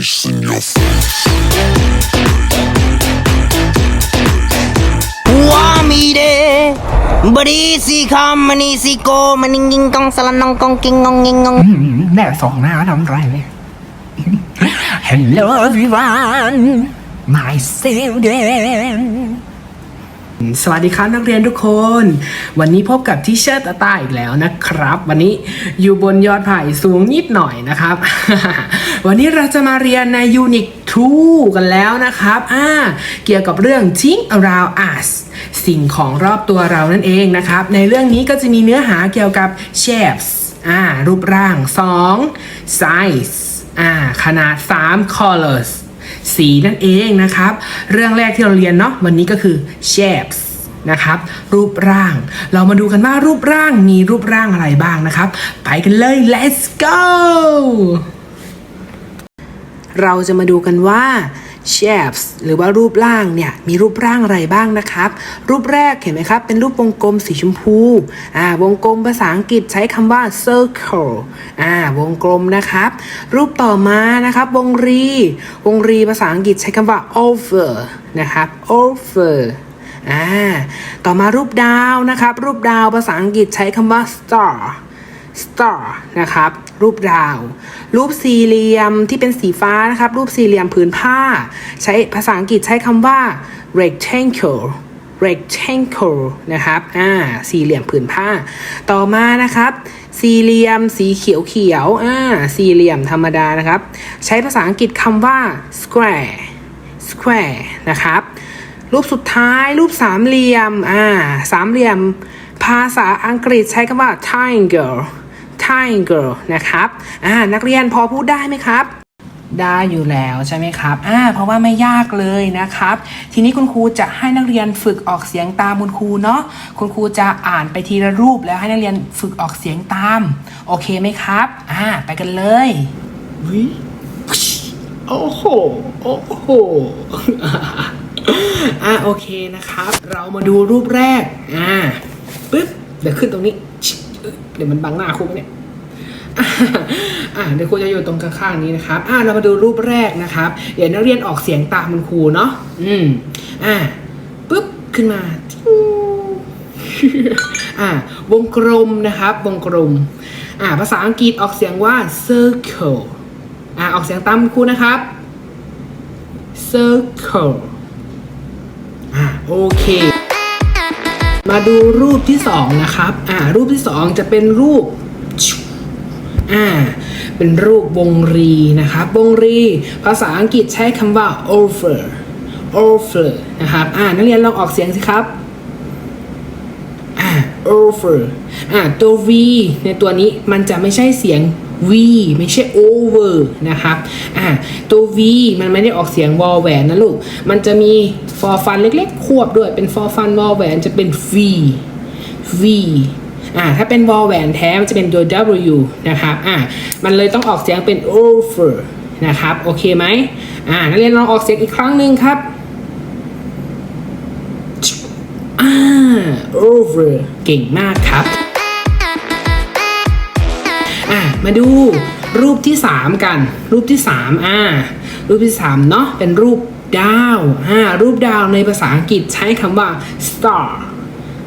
face in your face. วามีเดบรีสิคอมมันนี่สิโกมันนิงกิงกองสลันนองกองกิงงองงิงงงแน่สองหน้าทำไรเนี่ย Hello everyone my children สวัสดีครับนักเรียนทุกคน วันนี้พบกับที่เชิดตาตาอีกแล้วนะครับ วันนี้อยู่บนยอดไผ่สูงนิดหน่อยนะครับ วันนี้เราจะมาเรียนใน Unit 2กันแล้วนะครับอ่าเกี่ยวกับเรื่อง Think around us สิ่งของรอบตัวเรานั่นเองนะครับ ในเรื่องนี้ก็จะมีเนื้อหาเกี่ยวกับ shapes อ่ารูปร่าง 2 size อ่าขนาด 3 colors สีนั่นเองนะครับ เรื่องแรกที่เราเรียนเนาะวันนี้ก็คือ shapes นะครับ รูปร่าง เรามาดูกันว่ารูปร่างมีรูปร่างอะไรบ้างนะครับ ไปกันเลย let's go เราจะมาดูกันว่า shapes หรือว่ารูปร่างเนี่ยมีรูปร่างอะไรบ้างนะครับ รูปแรกเห็นไหมครับ เป็นรูปวงกลมสีชมพูอ่าวงกลมภาษาอังกฤษใช้คำว่า circle อ่าวงกลมนะครับ รูปต่อมานะครับ วงรี วงรีภาษาอังกฤษใช้คำว่า over นะครับ over อ่าต่อมารูปดาวนะครับ รูปดาวภาษาอังกฤษใช้คำว่า star star นะครับ รูปดาว รูปสี่เหลี่ยมที่เป็นสีฟ้านะครับ รูปสี่เหลี่ยมผืนผ้า ใช้ภาษาอังกฤษใช้คำว่า rectangle rectangle นะครับอ่าสี่เหลี่ยมผืนผ้า ต่อมานะครับ สี่เหลี่ยมสีเขียวเขียวอ่าสี่เหลี่ยมธรรมดานะครับ ใช้ภาษาอังกฤษคำว่า square square นะครับ รูปสุดท้ายรูปสามเหลี่ยมอ่าสามเหลี่ยม ภาษาอังกฤษใช้คำว่า triangle triangle นะครับอ่านักเรียนพอพูดได้ไหมครับ ได้อยู่แล้วใช่ไหมครับอ่าเพราะว่าไม่ยากเลยนะครับ ทีนี้คุณครูจะให้นักเรียนฝึกออกเสียงตามคุณครูเนาะคุณครูจะอ่านไปทีละรูปแล้วให้นักเรียนฝึกออกเสียงตาม โอเคไหมครับอ่าไปกันเลยวิโอ้โหโอ้โหอะโอเคนะครับ เรามาดูรูปแรกอ่าปึ๊บเดี๋ยวขึ้นตรงนี้ เดี๋ยวมันบังหน้าครูเนี่ย อะอะเดี๋ยวครูจะอยู่ตรงข้างๆนี้นะครับอะเรามาดูรูปแรกนะครับ เดี๋ยวนักเรียนออกเสียงตามคุณครูเนาะอืมอะปึ๊บขึ้นมาติ้วอะวงกลมนะครับ วงกลมอะภาษาอังกฤษออกเสียงว่า circle อะออกเสียงตามคุณครูนะครับ circle อ่าโอเค มาดูรูปที่สองนะครับ อ่ารูปที่สองจะเป็นรูป อ่าเป็นรูปวงรีนะครับวงรี ภาษาอังกฤษใช้คำว่า over over นะครับอ่านักเรียนลองออกเสียงสิครับอ่า over อ่าตัว v ในตัวนี้มันจะไม่ใช่เสียง v ไม่ใช่ over นะครับอ่าตัว v มันไม่ได้ออกเสียงวอลแหวนนะลูก มันจะมีฟอฟันเล็กๆ ควบด้วยเป็นฟอฟันวอลแหวนจะเป็น v v อ่าถ้าเป็นวอลแหวนแท้มันจะเป็นตัว w นะครับอ่ามันเลยต้องออกเสียงเป็น over นะครับ โอเคไหมอ่านักเรียนลองออกเสียงอีกครั้งหนึ่งครับอ่า over เก่งมากครับอะมาดูรูปที่ 3 กัน รูปที่ 3 อ่า รูปที่ 3 เนาะเป็นรูปดาวอ่ารูปดาวในภาษาอังกฤษใช้คำว่า star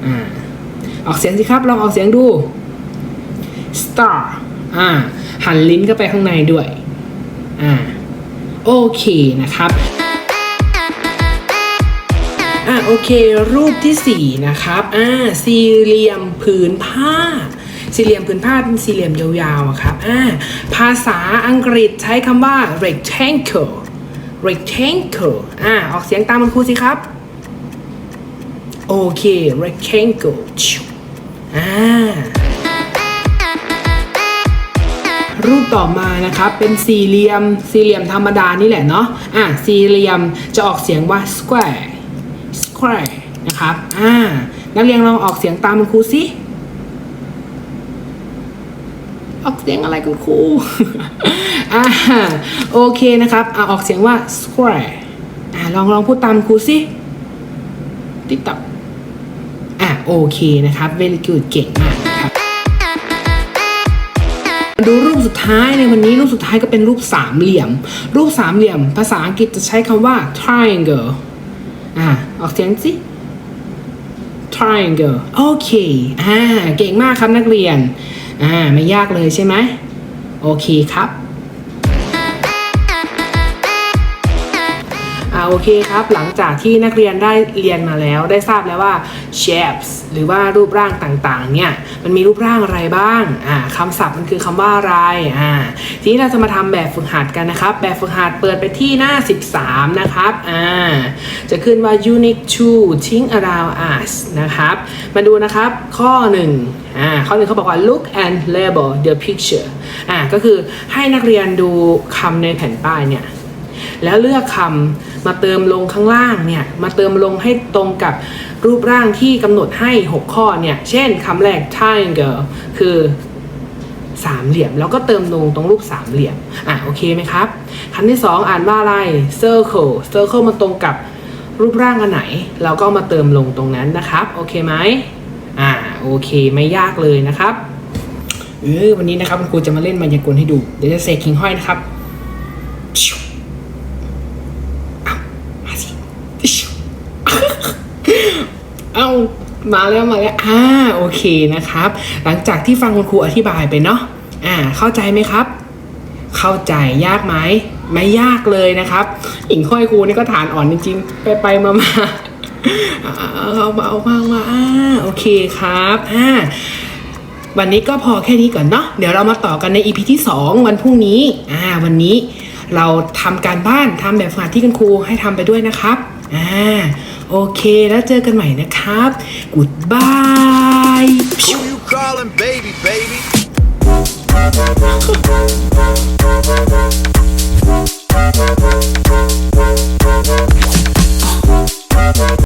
อ่า ออกเสียงสิครับ ลองออกเสียงดู star อ่า หันลิ้นเข้าไปข้างในด้วย อ่า โอเคนะครับ อะโอเค รูปที่สี่นะครับ อ่า สี่เหลี่ยมผืนผ้า สี่เหลี่ยมผืนผ้าเป็นสี่เหลี่ยมยาวๆครับ อ่า ภาษาอังกฤษใช้คำว่า rectangle rectangle อ่า ออกเสียงตามคุณครูสิครับ โอเค rectangle อ่ารูปต่อมานะครับเป็นสี่เหลี่ยมสี่เหลี่ยมธรรมดานี่แหละเนาะอ่าสี่เหลี่ยมจะออกเสียงว่า square square นะครับอ่านักเรียนลองออกเสียงตามคุณครูสิออกเสียงอะไรคุณครูอ่าโอเคนะครับอ่าออกเสียงว่า square อ่าลองลองพูดตามครูสิติ๊กต๊อก โอเคนะครับ very good เก่งมากนะครับดูรูปสุดท้ายในวันนี้รูปสุดท้ายก็เป็นรูปสามเหลี่ยม รูปสามเหลี่ยม ภาษาอังกฤษจะใช้คำว่า triangle อ่าออกเสียงสิ triangle โอเค อ่า เก่งมากครับนักเรียน อ่า ไม่ยากเลยใช่ไหม โอเคครับ โอเคครับ หลังจากที่นักเรียนได้เรียนมาแล้ว ได้ทราบแล้วว่า shapes หรือว่ารูปร่างต่างๆ เนี่ย มันมีรูปร่างอะไรบ้าง อ่าคำศัพท์มันคือคำว่าอะไร อ่า ทีนี้เราจะมาทำแบบฝึกหัดกันนะครับ แบบฝึกหัดเปิดไปที่หน้า 13 นะครับ อ่า จะขึ้นว่า unit 2 think around us นะครับ มาดูนะครับ ข้อ 1 อ่า ข้อหนึ่งเขาบอกว่า look and label the picture อ่า ก็คือให้นักเรียนดูคำในแผ่นป้ายเนี่ย แล้วเลือกคำมาเติมลงข้างล่างเนี่ยมาเติมลงให้ตรงกับรูปร่างที่กำหนดให้ 6 ข้อเนี่ย เช่นคำแรก triangle คือสามเหลี่ยม แล้วก็เติมลงตรงรูปสามเหลี่ยม อะโอเคไหมครับคำที่ 2 อ่านว่าอะไร circle circle มันตรงกับรูปร่างอันไหน เราก็มาเติมลงตรงนั้นนะครับ โอเคไหมอ่าโอเคไม่ยากเลยนะครับเออวันนี้นะครับคุณครูจะมาเล่นมายากลให้ดู เดี๋ยวจะเสกคิงห้อยนะครับ มาสิเอา มาแล้วมาแล้วอ่าโอเคนะครับ หลังจากที่ฟังคุณครูอธิบายไปเนาะอ่า เข้าใจไหมครับ เข้าใจยากไหมไม่ยากเลยนะครับหญิงค่อยครูนี่ก็ฐานอ่อนจริงๆ ไปไปๆมามาๆอ่าเอามาเอามามาอ่าโอเคครับอ่าวันนี้ก็พอแค่นี้ก่อนเนาะเดี๋ยวเรามาต่อกันใน EP ที่ 2 วันพรุ่งนี้อ่าวันนี้เราทำการบ้านทำแบบฝึกหัดที่คุณครูให้ทำไปด้วยนะครับอ่า โอเคแล้วเจอกันใหม่นะครับ Goodbye